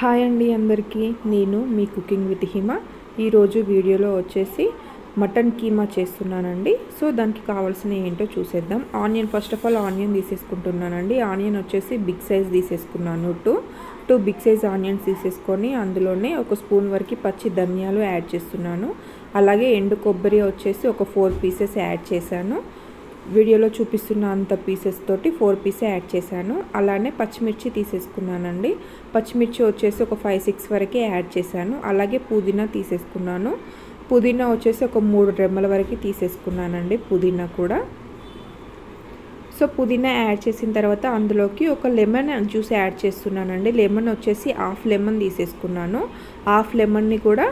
Hi అండి అందరికీ. నేను మీ కుకింగ్ విత్ హిమ. ఈరోజు వీడియోలో వచ్చేసి మటన్ కీమా చేస్తున్నానండి. సో దానికి కావాల్సిన ఏంటో చూసేద్దాం. Onion first of all onion తీసేసుకుంటున్నానండి. Onion వచ్చేసి బిగ్ సైజ్ తీసేసుకున్నాను. Two two big size onions తీసేసుకొని అందులోనే ఒక స్పూన్ వరకు పచ్చి ధనియాలు యాడ్ చేస్తున్నాను. అలాగే ఎండు కొబ్బరి వచ్చేసి ఒక ఫోర్ పీసెస్ యాడ్ చేశాను. వీడియోలో చూపిస్తున్న అంత పీసెస్ తోటి ఫోర్ పీసే యాడ్ చేశాను. అలానే పచ్చిమిర్చి తీసేసుకున్నానండి. పచ్చిమిర్చి వచ్చేసి ఒక ఫైవ్ సిక్స్ వరకే యాడ్ చేశాను. అలాగే పుదీనా తీసేసుకున్నాను. పుదీనా వచ్చేసి ఒక మూడు రెమ్మల వరకు తీసేసుకున్నానండి పుదీనా కూడా. సో పుదీనా యాడ్ చేసిన తర్వాత అందులోకి ఒక లెమన్ జ్యూస్ యాడ్ చేస్తున్నానండి. లెమన్ వచ్చేసి హాఫ్ లెమన్ తీసేసుకున్నాను. హాఫ్ లెమన్ని కూడా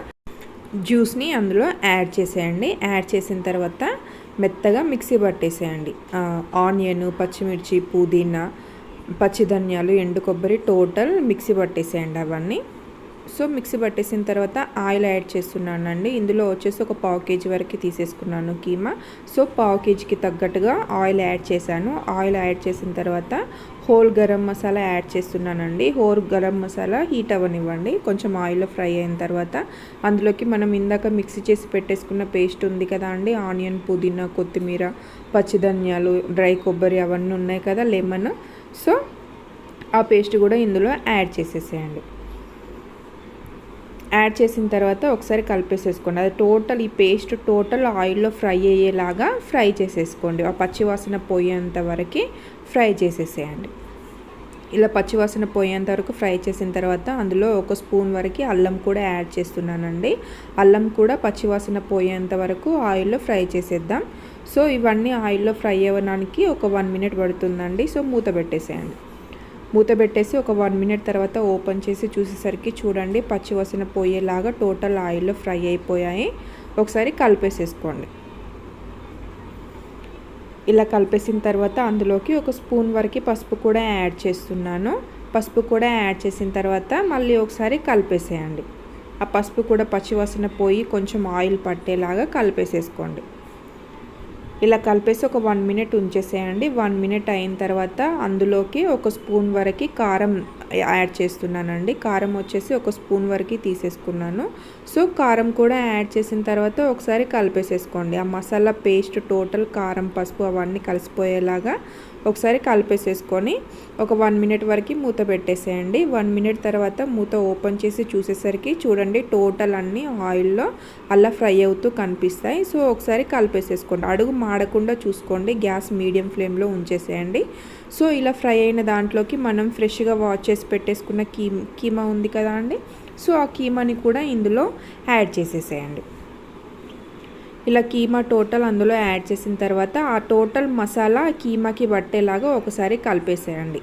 జ్యూస్ని అందులో యాడ్ చేసేయండి. యాడ్ చేసిన తర్వాత మెత్తగా మిక్సీ పట్టేసేయండి. ఆనియన్ పచ్చిమిర్చి పుదీనా పచ్చిధనియాలు ఎండు కొబ్బరి టోటల్ మిక్సీ పట్టేసేయండి అవన్నీ. సో మిక్సీ పట్టేసిన తర్వాత ఆయిల్ యాడ్ చేస్తున్నానండి. ఇందులో వచ్చేసి ఒక పావు కేజీ వరకు తీసేసుకున్నాను కీమా. సో పావు కేజీకి తగ్గట్టుగా ఆయిల్ యాడ్ చేశాను. ఆయిల్ యాడ్ చేసిన తర్వాత హోల్ గరం మసాలా యాడ్ చేస్తున్నానండి. హోల్ గరం మసాలా హీట్ అవ్వనివ్వండి. కొంచెం ఆయిల్లో ఫ్రై అయిన తర్వాత అందులోకి మనం ఇందాక మిక్సీ చేసి పెట్టేసుకున్న పేస్ట్ ఉంది కదా అండి. ఆనియన్ పుదీనా కొత్తిమీర పచ్చిధనియాలు డ్రై కొబ్బరి అవన్నీ ఉన్నాయి కదా లెమన్. సో ఆ పేస్ట్ కూడా ఇందులో యాడ్ చేసేసేయండి. యాడ్ చేసిన తర్వాత ఒకసారి కలిపేసేసుకోండి. అది టోటల్ ఈ పేస్ట్ టోటల్ ఆయిల్లో ఫ్రై అయ్యేలాగా ఫ్రై చేసేసుకోండి. ఆ పచ్చివాసన పోయేంత వరకు ఫ్రై చేసేసేయండి. ఇలా పచ్చివాసన పోయేంత వరకు ఫ్రై చేసిన తర్వాత అందులో ఒక స్పూన్ వరకు అల్లం కూడా యాడ్ చేస్తున్నానండి. అల్లం కూడా పచ్చివాసన పోయేంత వరకు ఆయిల్లో ఫ్రై చేసేద్దాం. సో ఇవన్నీ ఆయిల్లో ఫ్రై అవ్వడానికి ఒక వన్ మినిట్ పడుతుందండి. సో మూత పెట్టేసేయండి. మూత పెట్టేసి ఒక వన్ మినిట్ తర్వాత ఓపెన్ చేసి చూసేసరికి చూడండి పచ్చివసన పోయేలాగా టోటల్ ఆయిల్లో ఫ్రై అయిపోయాయి. ఒకసారి కలిపేసేసుకోండి. ఇలా కలిపేసిన తర్వాత అందులోకి ఒక స్పూన్ వరకు పసుపు కూడా యాడ్ చేస్తున్నాను. పసుపు కూడా యాడ్ చేసిన తర్వాత మళ్ళీ ఒకసారి కలిపేసేయండి. ఆ పసుపు కూడా పచ్చివాసన పోయి కొంచెం ఆయిల్ పట్టేలాగా కలిపేసేసుకోండి. ఇలా కలిపేసి ఒక వన్ మినిట్ ఉంచేసేయండి. వన్ మినిట్ అయిన తర్వాత అందులోకి ఒక స్పూన్ వరకు కారం యాడ్ చేస్తున్నానండి. కారం వచ్చేసి ఒక స్పూన్ వరకు తీసేసుకున్నాను. సో కారం కూడా యాడ్ చేసిన తర్వాత ఒకసారి కలిపేసేసుకోండి. ఆ మసాలా పేస్ట్ టోటల్ కారం పసుపు అవన్నీ కలిసిపోయేలాగా ఒకసారి కలిపేసేసుకొని ఒక వన్ మినిట్ వరకు మూత పెట్టేసేయండి. వన్ మినిట్ తర్వాత మూత ఓపెన్ చేసి చూసేసరికి చూడండి టోటల్ అన్నీ ఆయిల్లో అలా ఫ్రై అవుతూ కనిపిస్తాయి. సో ఒకసారి కలిపేసేసుకోండి. అడుగు మాడకుండా చూసుకోండి. గ్యాస్ మీడియం ఫ్లేమ్లో ఉంచేసేయండి. సో ఇలా ఫ్రై అయిన దాంట్లోకి మనం ఫ్రెష్గా వాష్ చేసి పెట్టేసుకున్న కీ కీమా ఉంది కదా అండి? సో ఆ కీమాని కూడా ఇందులో యాడ్ చేసేసేయండి. ఇలా కీమా టోటల్ అందులో యాడ్ చేసిన తర్వాత ఆ టోటల్ మసాలా కీమాకి పట్టేలాగా ఒకసారి కలిపేసేయండి.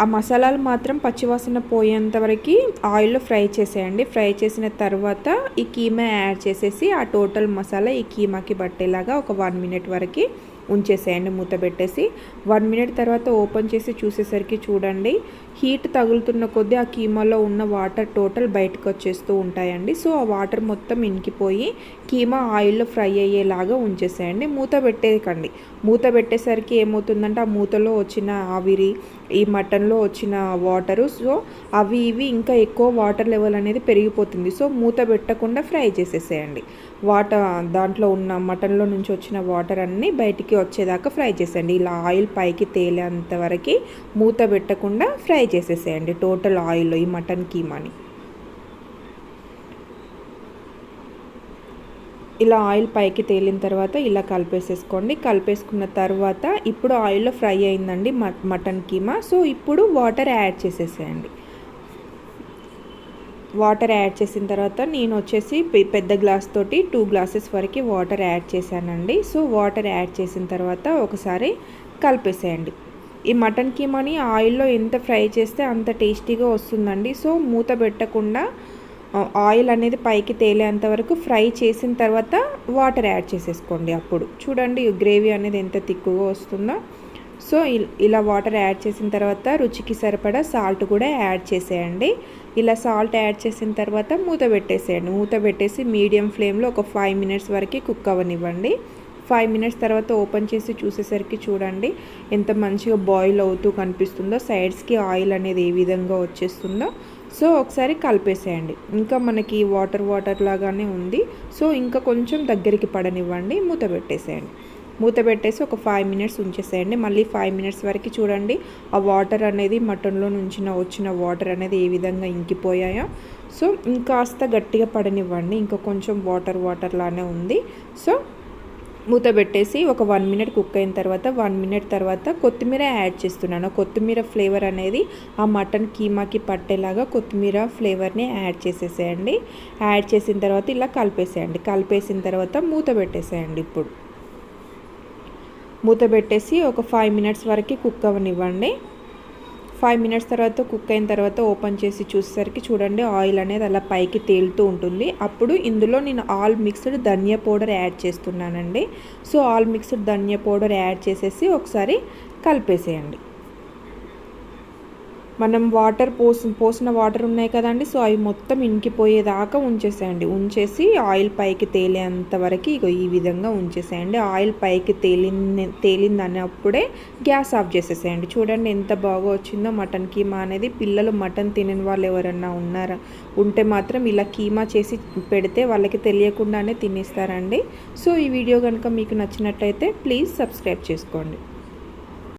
ఆ మసాలాలు మాత్రం పచ్చివాసన పోయేంత వరకు ఆయిల్లో ఫ్రై చేసేయండి. ఫ్రై చేసిన తర్వాత ఈ కీమా యాడ్ చేసేసి ఆ టోటల్ మసాలా ఈ కీమాకి పట్టేలాగా ఒక వన్ మినిట్ వరకు ఉంచేసేయండి మూత పెట్టేసి వన్ మినిట్ తర్వాత ఓపెన్ చేసి చూసేసరికి చూడండి హీట్ తగులుతున్న కొద్దీ ఆ కీమాలో ఉన్న వాటర్ టోటల్ బయటకు వచ్చేస్తూ ఉంటాయండి. సో ఆ వాటర్ మొత్తం ఇంకిపోయి కీమా ఆయిల్లో ఫ్రై అయ్యేలాగా ఉంచేసేయండి. మూత పెట్టేయకండి. మూత పెట్టేసరికి ఏమవుతుందంటే ఆ మూతలో వచ్చిన ఆవిరి ఈ మటన్లో వచ్చిన వాటరు సో అవి ఇవి ఇంకా ఎక్కువ వాటర్ లెవెల్ అనేది పెరిగిపోతుంది. సో మూత పెట్టకుండా ఫ్రై చేసేసేయండి. వాటర్ దాంట్లో ఉన్న మటన్లో నుంచి వచ్చిన వాటర్ అన్నీ బయటికి వచ్చేదాకా ఫ్రై చేసేయండి. ఇలా ఆయిల్ పైకి తేలేంత వరకు మూత పెట్టకుండా ఫ్రై చేసేసేయండి. టోటల్ ఆయిల్ ఈ మటన్ కీమాని. ఇలా ఆయిల్ పైకి తేలిన తర్వాత ఇలా కలిపేసేసుకోండి. కలిపేసుకున్న తర్వాత ఇప్పుడు ఆయిల్లో ఫ్రై అయిందండి మటన్ కీమా. సో ఇప్పుడు వాటర్ యాడ్ చేసేసేయండి. వాటర్ యాడ్ చేసిన తర్వాత నేను వచ్చేసి పెద్ద గ్లాస్ తోటి టూ గ్లాసెస్ వరకు వాటర్ యాడ్ చేశానండి. సో వాటర్ యాడ్ చేసిన తర్వాత ఒకసారి కలిపేసేయండి. ఈ మటన్ కీమాని ఆయిల్లో ఎంత ఫ్రై చేస్తే అంత టేస్టీగా వస్తుందండి. సో మూత పెట్టకుండా ఆయిల్ అనేది పైకి తేలేంత వరకు ఫ్రై చేసిన తర్వాత వాటర్ యాడ్ చేసేసుకోండి అప్పుడు. చూడండి గ్రేవీ అనేది ఎంత తిక్కుగా వస్తుందో. సో ఇలా వాటర్ యాడ్ చేసిన తర్వాత రుచికి సరిపడా సాల్ట్ కూడా యాడ్ చేసేయండి. ఇలా సాల్ట్ యాడ్ చేసిన తర్వాత మూత పెట్టేసేయండి. మూత పెట్టేసి మీడియం ఫ్లేమ్లో ఒక ఫైవ్ మినిట్స్ వరకు కుక్ అవ్వనివ్వండి. ఫైవ్ మినిట్స్ తర్వాత ఓపెన్ చేసి చూసేసరికి చూడండి ఎంత మంచిగా బాయిల్ అవుతూ కనిపిస్తుందో సైడ్స్కి ఆయిల్ అనేది ఏ విధంగా వచ్చేస్తుందో. సో ఒకసారి కలిపేసేయండి. ఇంకా మనకి వాటర్ వాటర్ లాగానే ఉంది. సో ఇంకా కొంచెం దగ్గరికి పడనివ్వండి. మూత పెట్టేసేయండి. మూత పెట్టేసి ఒక ఫైవ్ మినిట్స్ ఉంచేసేయండి. మళ్ళీ ఫైవ్ మినిట్స్ వరకు చూడండి ఆ వాటర్ అనేది మటన్లో నుంచి వచ్చిన వాటర్ అనేది ఏ విధంగా ఇంకిపోయాయో. సో ఇంకాస్త గట్టిగా పడనివ్వండి. ఇంకా కొంచెం వాటర్ వాటర్ లానే ఉంది. సో మూత పెట్టేసి ఒక వన్ మినిట్ కుక్ అయిన తర్వాత వన్ మినిట్ తర్వాత కొత్తిమీర యాడ్ చేస్తున్నాను. కొత్తిమీర ఫ్లేవర్ అనేది ఆ మటన్ కీమాకి పట్టేలాగా కొత్తిమీర ఫ్లేవర్ని యాడ్ చేసేసేయండి. యాడ్ చేసిన తర్వాత ఇలా కలిపేసేయండి. కలిపేసిన తర్వాత మూత పెట్టేసేయండి ఇప్పుడు. మూత పెట్టేసి ఒక ఫైవ్ మినిట్స్ వరకు కుక్ అవ్వనివ్వండి ఫైవ్ మినిట్స్ తర్వాత కుక్ అయిన తర్వాత ఓపెన్ చేసి చూసేసరికి చూడండి ఆయిల్ అనేది అలా పైకి తేలుతూ ఉంటుంది. అప్పుడు ఇందులో నేను all mixed dhania powder add చేస్తున్నానండి. So all mixed dhania powder add చేసేసి ఒకసారి కలిపేసేయండి. మనం వాటర్ పోసి పోసిన వాటర్ ఉన్నాయి కదండి సో అవి మొత్తం ఇంకిపోయేదాకా ఉంచేసేయండి. ఉంచేసి ఆయిల్ పైకి తేలేంత వరకు ఇగో ఈ విధంగా ఉంచేసేయండి. ఆయిల్ పైకి తేలింది తేలింది అన్నప్పుడే గ్యాస్ ఆఫ్ చేసేసేయండి. చూడండి ఎంత బాగా వచ్చిందో మటన్ కీమా అనేది. పిల్లలు మటన్ తినని వాళ్ళు ఎవరన్నా ఉన్నారా? ఉంటే మాత్రం ఇలా కీమా చేసి పెడితే వాళ్ళకి తెలియకుండానే తినేస్తారండి. సో ఈ వీడియో కనుక మీకు నచ్చినట్టయితే ప్లీజ్ సబ్స్క్రైబ్ చేసుకోండి.